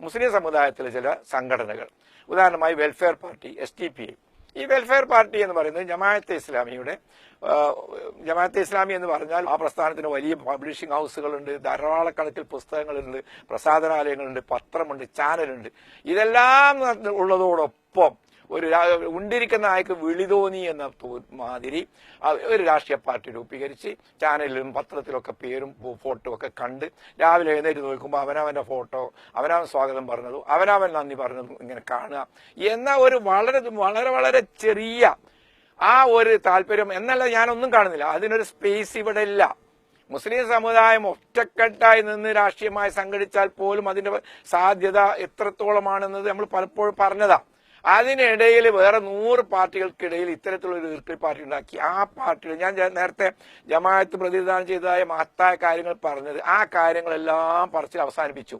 മുസ്ലിം സമുദായത്തിലെ ചില സംഘടനകൾ. ഉദാഹരണമായി welfare party S T P ഈ വെൽഫെയർ പാർട്ടി എന്ന് പറയുന്നത് ജമാഅത്തെ ഇസ്ലാമിയുടെ ജമാഅത്തെ ഇസ്ലാമി എന്ന് പറഞ്ഞാൽ ആ പ്രസ്ഥാനത്തിന് വലിയ പബ്ലിഷിംഗ് ഹൗസുകളുണ്ട് ധാരാളക്കണക്കിൽ പുസ്തകങ്ങളുണ്ട് പ്രസാധനാലയങ്ങളുണ്ട് പത്രമുണ്ട് ചാനലുണ്ട് ഇതെല്ലാം ഉള്ളതോടൊപ്പം ഒരു ഉണ്ടിരിക്കുന്ന ആൾക്ക് വിളിതോന്നി എന്ന മാതിരി ഒരു രാഷ്ട്രീയ പാർട്ടി രൂപീകരിച്ച് ചാനലിലും പത്രത്തിലൊക്കെ പേരും ഫോട്ടോ ഒക്കെ കണ്ട് രാവിലെ എഴുന്നേറ്റ് നോക്കുമ്പോൾ അവനവന്റെ ഫോട്ടോ അവനവൻ സ്വാഗതം പറഞ്ഞതും അവനവൻ നന്ദി പറഞ്ഞതും ഇങ്ങനെ കാണുക. എന്ന ഒരു വളരെ വളരെ വളരെ ചെറിയ ആ ഒരു താല്പര്യം എന്നല്ല ഞാനൊന്നും കാണുന്നില്ല. അതിനൊരു സ്പേസ് ഇവിടെ ഇല്ല. മുസ്ലിം സമുദായം ഒറ്റക്കെട്ടായി നിന്ന് രാഷ്ട്രീയമായി സംഘടിച്ചാൽ പോലും അതിന്റെ സാധ്യത എത്രത്തോളമാണെന്നത് നമ്മൾ പലപ്പോഴും പറഞ്ഞതാ. അതിനിടയിൽ വേറെ നൂറ് പാർട്ടികൾക്കിടയിൽ ഇത്തരത്തിലുള്ള ഒരു ഈർക്കിൽ പാർട്ടി ഉണ്ടാക്കി. ആ പാർട്ടിയിൽ ഞാൻ നേരത്തെ ജമാഅത്ത് പ്രതിനിധാനം ചെയ്തതായ മഹത്തായ കാര്യങ്ങൾ പറഞ്ഞത് ആ കാര്യങ്ങളെല്ലാം പറച്ചിൽ അവസാനിപ്പിച്ചു.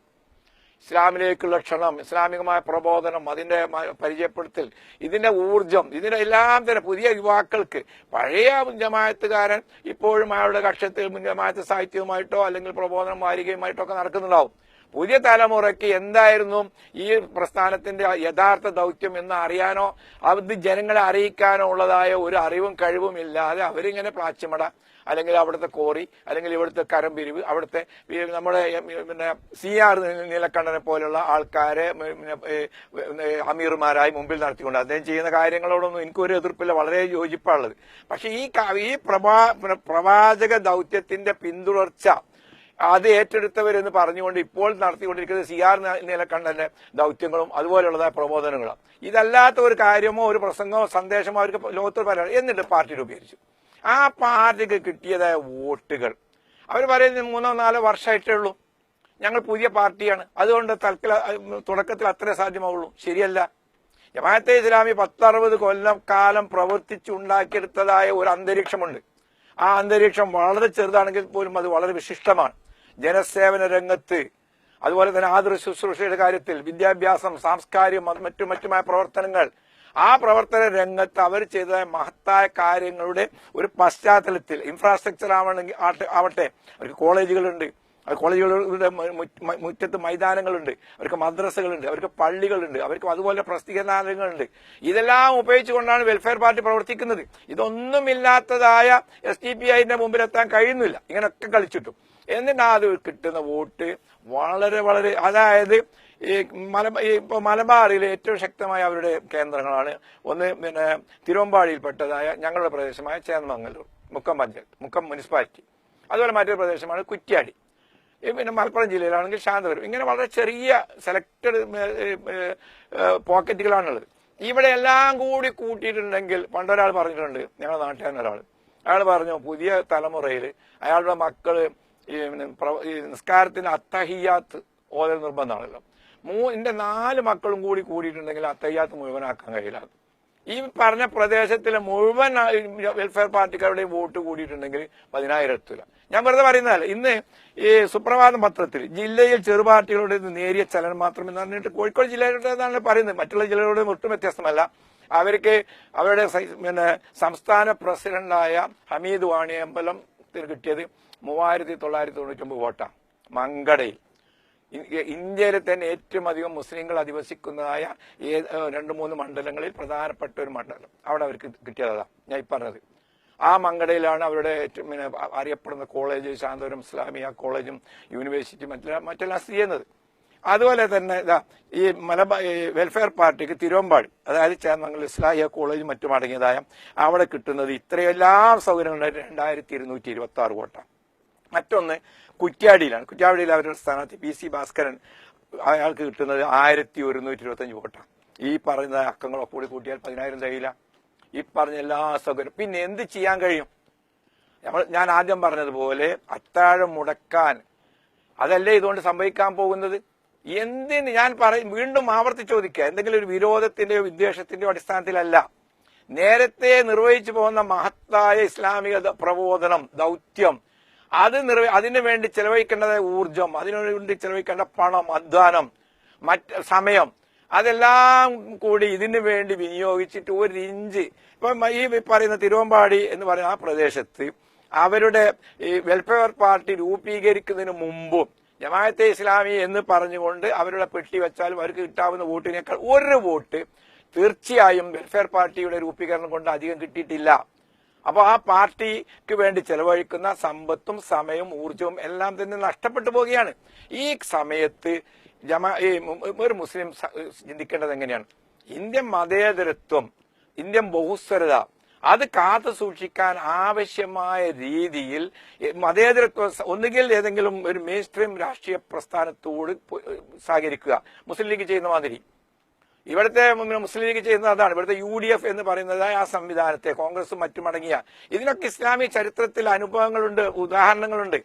ഇസ്ലാമിലേക്കുള്ള ക്ഷണം ഇസ്ലാമികമായ പ്രബോധനം അതിന്റെ പരിചയപ്പെടുത്തൽ ഇതിന്റെ ഊർജം ഇതിന്റെ എല്ലാം തന്നെ പുതിയ യുവാക്കൾക്ക് പഴയ ജമായത്തുകാരൻ ഇപ്പോഴും അയാളുടെ കക്ഷത്തിൽ മുൻ ജമായത്ത് സാഹിത്യവുമായിട്ടോ അല്ലെങ്കിൽ പ്രബോധനം വാരികയുമായിട്ടോ ഒക്കെ നടക്കുന്നുണ്ടാവും. പുതിയ തലമുറയ്ക്ക് എന്തായിരുന്നു ഈ പ്രസ്ഥാനത്തിന്റെ യഥാർത്ഥ ദൗത്യം എന്ന് അറിയാനോ അത് ജനങ്ങളെ അറിയിക്കാനോ ഉള്ളതായ ഒരു അറിവും കഴിവും ഇല്ലാതെ അവരിങ്ങനെ പ്ലാച്ചിമട അല്ലെങ്കിൽ അവിടുത്തെ കോറി അല്ലെങ്കിൽ ഇവിടുത്തെ കരംപിരിവ് അവിടുത്തെ നമ്മുടെ പിന്നെ സി ആർ നീലക്കണ്ണനെ പോലുള്ള ആൾക്കാരെ അമീർമാരായി മുമ്പിൽ നടത്തിക്കൊണ്ട് അദ്ദേഹം ചെയ്യുന്ന കാര്യങ്ങളോടൊന്നും എനിക്കൊരു എതിർപ്പില്ല വളരെ യോജിപ്പാണുള്ളത്. പക്ഷെ ഈ ഈ പ്രവാ പ്രവാചക ദൗത്യത്തിന്റെ പിന്തുടർച്ച അത് ഏറ്റെടുത്തവരെന്ന് പറഞ്ഞുകൊണ്ട് ഇപ്പോൾ നടത്തിക്കൊണ്ടിരിക്കുന്നത് സി ആർ നീലക്കണ്ഠന്റെ ദൗത്യങ്ങളും അതുപോലെയുള്ളതായ പ്രബോധനങ്ങളും. ഇതല്ലാത്ത ഒരു കാര്യമോ ഒരു പ്രസംഗമോ സന്ദേശമോ അവർക്ക് ലോകത്തിൽ പറയാം എന്നിട്ട് പാർട്ടി രൂപീകരിച്ചു. ആ പാർട്ടിക്ക് കിട്ടിയതായ വോട്ടുകൾ. അവർ പറയുന്നത് മൂന്നോ നാലോ വർഷമായിട്ടേ ഉള്ളൂ. ഞങ്ങൾ പുതിയ പാർട്ടിയാണ്. അതുകൊണ്ട് തൽക്കല തുടക്കത്തിൽ അത്ര സാധ്യമാവുള്ളൂ. ശരിയല്ല. ജമാഅത്തെ ഇസ്ലാമി പത്തറുപത് കൊല്ലം കാലം പ്രവർത്തിച്ചുണ്ടാക്കിയെടുത്തതായ ഒരു അന്തരീക്ഷമുണ്ട്. ആ അന്തരീക്ഷം വളരെ ചെറുതാണെങ്കിൽ പോലും അത് വളരെ വിശിഷ്ടമാണ്. ജനസേവന രംഗത്ത് അതുപോലെ തന്നെ ആദൃ ശുശ്രൂഷയുടെ കാര്യത്തിൽ വിദ്യാഭ്യാസം സാംസ്കാരികം മറ്റു മറ്റുമായ പ്രവർത്തനങ്ങൾ ആ പ്രവർത്തന രംഗത്ത് അവർ ചെയ്ത മഹത്തായ കാര്യങ്ങളുടെ ഒരു പശ്ചാത്തലത്തിൽ ഇൻഫ്രാസ്ട്രക്ചർ ആവണമെങ്കിൽ ആവട്ടെ അവർക്ക് കോളേജുകളുണ്ട്. കോളേജുകളുടെ മുറ്റത്ത് മൈതാനങ്ങളുണ്ട്. അവർക്ക് മദ്രസകളുണ്ട്. അവർക്ക് പള്ളികളുണ്ട്. അവർക്ക് അതുപോലെ പ്രസിദ്ധീകരണങ്ങളുണ്ട് ഇതെല്ലാം ഉപയോഗിച്ചുകൊണ്ടാണ് വെൽഫെയർ പാർട്ടി പ്രവർത്തിക്കുന്നത്. ഇതൊന്നുമില്ലാത്തതായ എസ് ടി പി ഐന്റെ മുമ്പിലെത്താൻ കഴിയുന്നില്ല. ഇങ്ങനെയൊക്കെ കളിച്ചിട്ടും. എന്നിട്ടാ കിട്ടുന്ന വോട്ട് വളരെ വളരെ അതായത് ഈ മല ഇപ്പൊ മലബാറിലെ ഏറ്റവും ശക്തമായ അവരുടെ കേന്ദ്രങ്ങളാണ്. ഒന്ന് പിന്നെ തിരുവമ്പാടിയിൽപ്പെട്ടതായ ഞങ്ങളുടെ പ്രദേശമായ ചേന്നമംഗലൂർ മുക്കം പഞ്ചായത്ത് മുക്കം മുനിസിപ്പാലിറ്റി. അതുപോലെ മറ്റൊരു പ്രദേശമാണ് കുറ്റ്യാടി. പിന്നെ മലപ്പുറം ജില്ലയിലാണെങ്കിൽ ശാന്തപുരം. ഇങ്ങനെ വളരെ ചെറിയ സെലക്ടഡ് പോക്കറ്റുകളാണുള്ളത്. ഇവിടെ എല്ലാം കൂടി കൂട്ടിയിട്ടുണ്ടെങ്കിൽ പണ്ടൊരാൾ പറഞ്ഞിട്ടുണ്ട് ഞങ്ങളുടെ നാട്ടുകാരൻ ഒരാൾ അയാൾ പറഞ്ഞു പുതിയ തലമുറയിൽ അയാളുടെ മക്കൾ ഈ നിസ്കാരത്തിന് അത്തഹിയാത്ത് ഓതൽ നിർബന്ധമാണല്ലോ. മൂ എന്റെ നാല് മക്കളും കൂടി കൂടിയിട്ടുണ്ടെങ്കിൽ അത്തഹിയാത്ത് മുഴുവനാക്കാൻ കഴിയില്ല. ഈ പറഞ്ഞ പ്രദേശത്തിലെ മുഴുവൻ വെൽഫെയർ പാർട്ടിക്കാരുടെയും വോട്ട് കൂടിയിട്ടുണ്ടെങ്കിൽ പതിനായിരം എത്തില്ല ഞാൻ വെറുതെ പറയുന്നതല്ല. ഇന്ന് ഈ സുപ്രഭാതം പത്രത്തിൽ ജില്ലയിൽ ചെറുപാർട്ടികളുടെ നേരിയ ചലനം മാത്രം എന്ന് പറഞ്ഞിട്ട് കോഴിക്കോട് ജില്ലയിലുള്ളതാണ് പറയുന്നത്. മറ്റുള്ള ജില്ലകളുടെ ഒട്ടും വ്യത്യസ്തമല്ല. അവർക്ക് അവരുടെ പിന്നെ സംസ്ഥാന പ്രസിഡന്റായ ഹമീദ് വാണിയമ്പലത്തിന് കിട്ടിയത് മൂവായിരത്തി തൊള്ളായിരത്തി തൊണ്ണൂറ്റി ഒമ്പത് വോട്ടാണ് മങ്കടയിൽ ഇന്ത്യയിൽ തന്നെ ഏറ്റവും അധികം മുസ്ലിങ്ങൾ അധിവസിക്കുന്നതായ രണ്ട് മൂന്ന് മണ്ഡലങ്ങളിൽ പ്രധാനപ്പെട്ട ഒരു മണ്ഡലം. അവിടെ അവർക്ക് കിട്ടിയതാ. ഞാൻ ഈ പറഞ്ഞത്. ആ മങ്കടയിലാണ് അവരുടെ പിന്നെ അറിയപ്പെടുന്ന കോളേജ് ശാന്തപുരം ഇസ്ലാമിയ കോളേജും യൂണിവേഴ്സിറ്റി മറ്റെല്ലാം മറ്റെല്ലാം സ്ഥിതി ചെയ്യുന്നത്. അതുപോലെ തന്നെ ഇതാ ഈ മലബാർ വെൽഫെയർ പാർട്ടിക്ക് തിരുവമ്പാടി അതായത് ചേർന്നങ്ങൾ ഇസ്ലാഹിയ കോളേജ് മറ്റും അടങ്ങിയതായ അവിടെ കിട്ടുന്നത് ഇത്രയെല്ലാം സൗകര്യങ്ങളും രണ്ടായിരത്തി ഇരുന്നൂറ്റി ഇരുപത്തി ആറ് കോട്ടാണ് മറ്റൊന്ന് കുറ്റ്യാടിയിലാണ്. കുറ്റ്യാടിയിൽ അവരുടെ സ്ഥാനാർത്ഥി പി സി ഭാസ്കരൻ അയാൾക്ക് കിട്ടുന്നത് ആയിരത്തി ഒരുന്നൂറ്റി ഇരുപത്തഞ്ച് വോട്ടാണ് ഈ പറയുന്ന അക്കങ്ങളൊക്കെ കൂടി കൂട്ടിയാൽ പതിനായിരം തയ്യില ഈ പറഞ്ഞ എല്ലാ സൗകര്യം പിന്നെ എന്ത് ചെയ്യാൻ കഴിയും? നമ്മൾ ഞാൻ ആദ്യം പറഞ്ഞതുപോലെ അത്താഴം മുടക്കാൻ. അതല്ലേ ഇതുകൊണ്ട് സംഭവിക്കാൻ പോകുന്നത്? എന്തിന് ഞാൻ പറയും വീണ്ടും ആവർത്തി ചോദിക്കുക എന്തെങ്കിലും ഒരു വിരോധത്തിന്റെയോ വിദ്വേഷത്തിന്റെയോ അടിസ്ഥാനത്തിലല്ല. നേരത്തെ നിർവഹിച്ചു പോകുന്ന മഹത്തായ ഇസ്ലാമിക പ്രബോധനം ദൗത്യം അത് നിർവ അതിനു വേണ്ടി ചെലവഴിക്കേണ്ടതായ ഊർജം അതിനു വേണ്ടി ചെലവഴിക്കേണ്ട പണം അധ്വാനം മറ്റ് സമയം. അതെല്ലാം കൂടി ഇതിനു വേണ്ടി വിനിയോഗിച്ചിട്ട് ഒരു ഇഞ്ച്. ഇപ്പൊ ഈ പറയുന്ന തിരുവമ്പാടി എന്ന് പറയുന്ന ആ പ്രദേശത്ത് അവരുടെ ഈ വെൽഫെയർ പാർട്ടി രൂപീകരിക്കുന്നതിന് മുമ്പും ജമാഅത്തെ ഇസ്ലാമി എന്ന് പറഞ്ഞുകൊണ്ട് അവരുടെ പെട്ടി വെച്ചാലും അവർക്ക് കിട്ടാവുന്ന വോട്ടിനേക്കാൾ ഒരു വോട്ട് തീർച്ചയായും വെൽഫെയർ പാർട്ടിയുടെ രൂപീകരണം കൊണ്ട് അധികം കിട്ടിയിട്ടില്ല. അപ്പോൾ ആ പാർട്ടിക്ക് വേണ്ടി ചെലവഴിക്കുന്ന സമ്പത്തും സമയവും ഊർജവും എല്ലാം തന്നെ നഷ്ടപ്പെട്ടു പോവുകയാണ്. ഈ സമയത്ത് ജമാ ഒരു മുസ്ലിം ചിന്തിക്കേണ്ടത് എങ്ങനെയാണ്? ഇന്ത്യൻ മതേതരത്വം ഇന്ത്യൻ ബഹുസ്വരത അത് കാത്തു സൂക്ഷിക്കാൻ ആവശ്യമായ രീതിയിൽ മതേതരത്വ ഒന്നുകിൽ ഏതെങ്കിലും ഒരു മെയിൻ സ്ട്രീം രാഷ്ട്രീയ പ്രസ്ഥാനത്തോട് സഹകരിക്കുക. മുസ്ലിം ലീഗ് ചെയ്യുന്ന മാതിരി. ഇവിടുത്തെ മുസ്ലിം ലീഗ് ചെയ്യുന്നത് അതാണ്. ഇവിടുത്തെ യു ഡി എഫ് എന്ന് പറയുന്നത് ആ സംവിധാനത്തെ കോൺഗ്രസും മറ്റും അടങ്ങിയ ഇതിനൊക്കെ ഇസ്ലാമിക ചരിത്രത്തിൽ അനുഭവങ്ങളുണ്ട് ഉദാഹരണങ്ങളുണ്ട്.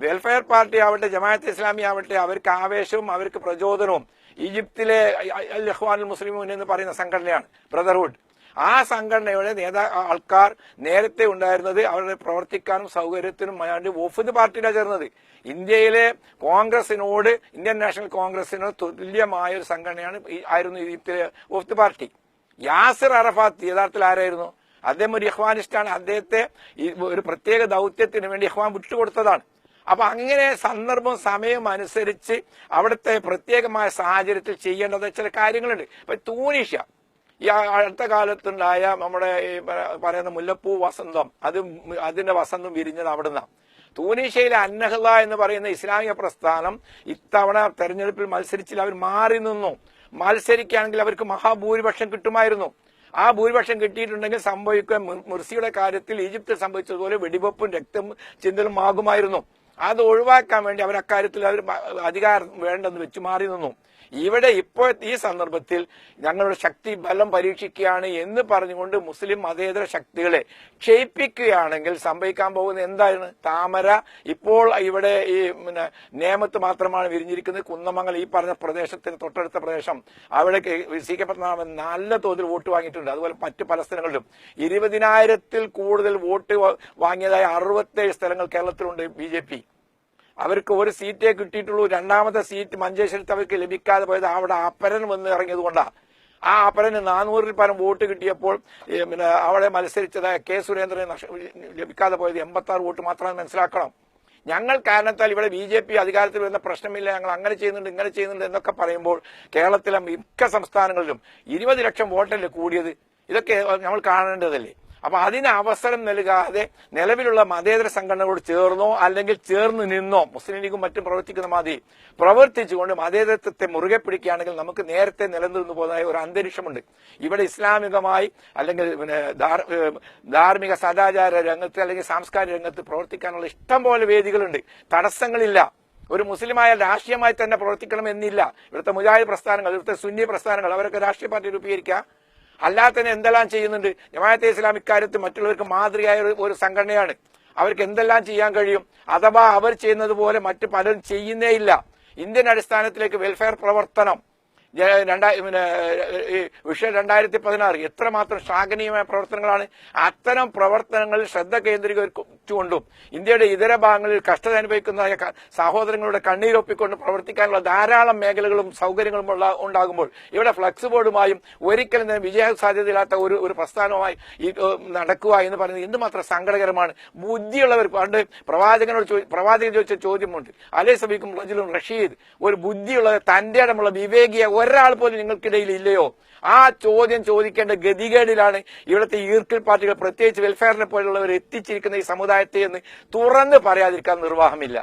വെൽഫെയർ പാർട്ടി ആവട്ടെ ജമാഅത്ത് ഇസ്ലാമി ആവട്ടെ അവർക്ക് ആവേശവും അവർക്ക് പ്രചോദനവും ഈജിപ്തിലെ അൽ ഇഖ്വാനുൽ മുസ്ലിമൂൻ എന്ന് പറയുന്ന സംഘടനയാണ് ബ്രദർഹുഡ്. ആ സംഘടനയുടെ നേതാ ആൾക്കാർ നേരത്തെ ഉണ്ടായിരുന്നത് അവരുടെ പ്രവർത്തിക്കാനും സൗകര്യത്തിനും വേണ്ടി വഫുദ് പാർട്ടിയിലാണ് ചേർന്നത്. ഇന്ത്യയിലെ കോൺഗ്രസിനോട് ഇന്ത്യൻ നാഷണൽ കോൺഗ്രസിനോട് തുല്യമായ ഒരു സംഘടനയാണ് ആയിരുന്നു ഈജിപ്തിലെ വഫുദ് പാർട്ടി. യാസർ അറഫാത്ത് യഥാർത്ഥത്തിൽ ആരായിരുന്നു? അദ്ദേഹം ഒരു ഇഹ്വാനിസ്റ്റാണ് അദ്ദേഹത്തെ ഒരു പ്രത്യേക ദൗത്യത്തിന് വേണ്ടി ഇഹ്വാൻ വിട്ടുകൊടുത്തതാണ്. അപ്പൊ അങ്ങനെ സന്ദർഭം സമയം അനുസരിച്ച് അവിടുത്തെ പ്രത്യേകമായ സാഹചര്യത്തിൽ ചെയ്യേണ്ടത് ചില കാര്യങ്ങളുണ്ട്. ഇപ്പൊ തൂനീഷ്യ ഈ അടുത്ത കാലത്തുണ്ടായ നമ്മുടെ ഈ പറയുന്ന മുല്ലപ്പൂ വസന്തം അത് അതിന്റെ വസന്തം വിരിഞ്ഞത് അവിടുന്ന്. തൂനീഷ്യയിലെ അന്നഹ്ല എന്ന് പറയുന്ന ഇസ്ലാമിക പ്രസ്ഥാനം ഇത്തവണ തെരഞ്ഞെടുപ്പിൽ മത്സരിച്ചിൽ അവർ മാറി നിന്നു. മത്സരിക്കുകയാണെങ്കിൽ അവർക്ക് മഹാഭൂരിപക്ഷം കിട്ടുമായിരുന്നു. ആ ഭൂരിപക്ഷം കിട്ടിയിട്ടുണ്ടെങ്കിൽ സംഭവിക്കുക മുർസിയുടെ കാര്യത്തിൽ ഈജിപ്തിൽ സംഭവിച്ചതുപോലെ വെടിവെപ്പും രക്തം ചിന്തലും ആകുമായിരുന്നു. അത് ഒഴിവാക്കാൻ വേണ്ടി അവർ അക്കാര്യത്തിൽ അവർ അധികാരം വേണ്ടെന്ന് വെച്ചു മാറി നിന്നു. ഇവിടെ ഇപ്പോൾ ഈ സന്ദർഭത്തിൽ ഞങ്ങളുടെ ശക്തി ബലം പരീക്ഷിക്കുകയാണ് എന്ന് പറഞ്ഞുകൊണ്ട് മുസ്ലിം മതേതര ശക്തികളെ ക്ഷയിപ്പിക്കുകയാണെങ്കിൽ സംഭവിക്കാൻ പോകുന്ന എന്താണ് താമര. ഇപ്പോൾ ഇവിടെ ഈ പിന്നെ നേമത്ത് മാത്രമാണ് വിരിഞ്ഞിരിക്കുന്നത്. കുന്നമംഗൽ ഈ പറഞ്ഞ പ്രദേശത്തിന് തൊട്ടടുത്ത പ്രദേശം. അവിടെ സി കെ പത്മനാഭൻ നല്ല തോതിൽ വോട്ട് വാങ്ങിയിട്ടുണ്ട്. അതുപോലെ മറ്റു പല സ്ഥലങ്ങളിലും. ഇരുപതിനായിരത്തിൽ കൂടുതൽ വോട്ട് വാങ്ങിയതായ അറുപത്തേഴ് സ്ഥലങ്ങൾ കേരളത്തിലുണ്ട് ബി ജെ പി. അവർക്ക് ഒരു സീറ്റേ കിട്ടിയിട്ടുള്ളൂ. രണ്ടാമത്തെ സീറ്റ് മഞ്ചേശ്വരത്ത് അവർക്ക് ലഭിക്കാതെ പോയത് അവിടെ അപ്പരൻ വന്ന് ഇറങ്ങിയത് കൊണ്ടാണ് ആ അപ്പരന് നാനൂറിൽ പരം വോട്ട് കിട്ടിയപ്പോൾ പിന്നെ അവിടെ മത്സരിച്ചതായ കെ സുരേന്ദ്രൻ ലഭിക്കാതെ പോയത് എൺപത്തി ആറ് വോട്ട് മാത്രമാണ് മനസ്സിലാക്കണം. ഞങ്ങൾ കാരണത്താൽ ഇവിടെ ബി ജെ പി അധികാരത്തിൽ വരുന്ന പ്രശ്നമില്ല. ഞങ്ങൾ അങ്ങനെ ചെയ്യുന്നുണ്ട് ഇങ്ങനെ ചെയ്യുന്നുണ്ട് എന്നൊക്കെ പറയുമ്പോൾ കേരളത്തിലെ മിക്ക സംസ്ഥാനങ്ങളിലും ഇരുപത് ലക്ഷം വോട്ടല്ലേ കൂടിയത്? ഇതൊക്കെ നമ്മൾ കാണേണ്ടതല്ലേ? അപ്പൊ അതിന് അവസരം നൽകാതെ നിലവിലുള്ള മതേതര സംഘടനകളോട് ചേർന്നോ അല്ലെങ്കിൽ ചേർന്ന് നിന്നോ മുസ്ലിം ലീഗും മറ്റും പ്രവർത്തിക്കുന്ന മാതിരി പ്രവർത്തിച്ചുകൊണ്ട് മതേതരത്വത്തെ മുറുകെ പിടിക്കുകയാണെങ്കിൽ നമുക്ക് നേരത്തെ നിലനിന്നു പോകുന്ന ഒരു അന്തരീക്ഷമുണ്ട്. ഇവിടെ ഇസ്ലാമികമായി അല്ലെങ്കിൽ ധാർമ്മിക സദാചാര രംഗത്ത് അല്ലെങ്കിൽ സാംസ്കാരിക രംഗത്ത് പ്രവർത്തിക്കാനുള്ള ഇഷ്ടം പോലെ വേദികളുണ്ട്. തടസ്സങ്ങളില്ല. ഒരു മുസ്ലിമായ രാഷ്ട്രീയമായി തന്നെ പ്രവർത്തിക്കണം എന്നില്ല ഇവിടുത്തെ മുജാഹിദ് പ്രസ്ഥാനങ്ങൾ ഇവിടുത്തെ സുന്നി പ്രസ്ഥാനങ്ങൾ അവരൊക്കെ രാഷ്ട്രീയ പാർട്ടി രൂപീകരിക്കുക. അല്ലാത്തന്നെ എന്തെല്ലാം ചെയ്യുന്നുണ്ട്? ജമാഅത്തെ ഇസ്ലാം ഇക്കാര്യത്തിൽ മറ്റുള്ളവർക്ക് മാതൃകയായ ഒരു- സംഘടനയാണ്. അവർക്ക് എന്തെല്ലാം ചെയ്യാൻ കഴിയും? അഥവാ അവർ ചെയ്യുന്നത് പോലെ മറ്റ് പലരും ചെയ്യുന്നേ ഇല്ല. ഇന്ത്യൻ അടിസ്ഥാനത്തിലേക്ക് വെൽഫെയർ പ്രവർത്തനം രണ്ടായി പിന്നെ ഈ വിഷയം രണ്ടായിരത്തി പതിനാറ് എത്രമാത്രം ശ്ലാഘനീയമായ പ്രവർത്തനങ്ങളാണ് അത്തരം പ്രവർത്തനങ്ങളിൽ ശ്രദ്ധ കേന്ദ്രീകരിച്ചുകൊണ്ടും ഇന്ത്യയുടെ ഇതര ഭാഗങ്ങളിൽ കഷ്ടത അനുഭവിക്കുന്ന സഹോദരങ്ങളുടെ കണ്ണീരൊപ്പിക്കൊണ്ട് പ്രവർത്തിക്കാനുള്ള ധാരാളം മേഖലകളും സൗകര്യങ്ങളും ഉള്ള ഉണ്ടാകുമ്പോൾ ഇവിടെ ഫ്ലക്സ് ബോർഡുമായും ഒരിക്കലും തന്നെ വിജയ സാധ്യതയില്ലാത്ത ഒരു ഒരു പ്രസ്ഥാനവുമായി നടക്കുക എന്ന് പറയുന്നത് എന്തുമാത്രം സങ്കടകരമാണ്. ബുദ്ധിയുള്ളവർ പണ്ട് പ്രവാചകനോട് പ്രവാചകൻ ചോദിച്ച ചോദ്യമുണ്ട്. അലേ സബീക്കും റജിലും റഷീദ് ഒരു ബുദ്ധിയുള്ള തന്റെ ഇടമുള്ള വിവേകിയ ഒരാൾ പോലും നിങ്ങൾക്കിടയിൽ ഇല്ലയോ? ആ ചോദ്യം ചോദിക്കേണ്ട ഗതികേടിലാണ് ഇവിടുത്തെ ഈർക്കിൽ പാർട്ടികൾ പ്രത്യേകിച്ച് വെൽഫെയറിനെ പോലുള്ളവർ എത്തിച്ചിരിക്കുന്ന ഈ സമുദായത്തെ എന്ന് തുറന്ന് പറയാതിരിക്കാൻ നിർവാഹമില്ല.